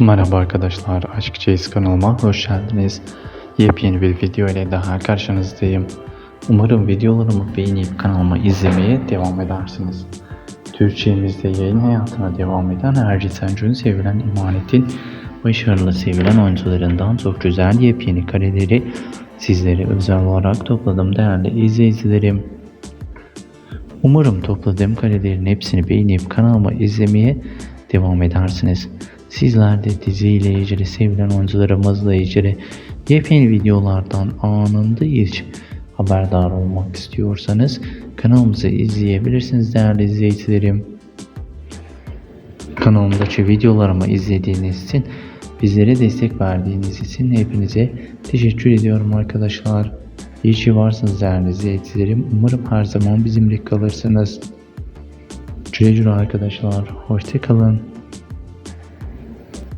Merhaba arkadaşlar, Aşk Çeyiz kanalıma hoş geldiniz. Yepyeni bir video ile daha karşınızdayım. Umarım videolarımı beğenip kanalıma izlemeye devam edersiniz. Türkçemizde yayın hayatına devam eden Ercü Sencun sevilen emanetin başarılı sevilen oyuncularından çok güzel yepyeni kareleri sizlere özel olarak topladım değerli izleyicilerim. Umarım topladığım karelerin hepsini beğenip kanalıma izlemeye devam edersiniz. Sizler de diziyle ilgili sevilen oyuncularımızla ilgili yepyeni videolardan anında ilk haberdar olmak istiyorsanız kanalımızı izleyebilirsiniz değerli izleyicilerim. Kanalımdaki videolarımı izlediğiniz için bizlere destek verdiğiniz için hepinize teşekkür ediyorum arkadaşlar. İyi ki varsınız değerli izleyicilerim. Umarım her zaman bizimle kalırsınız. Güle güle arkadaşlar. Hoşçakalın.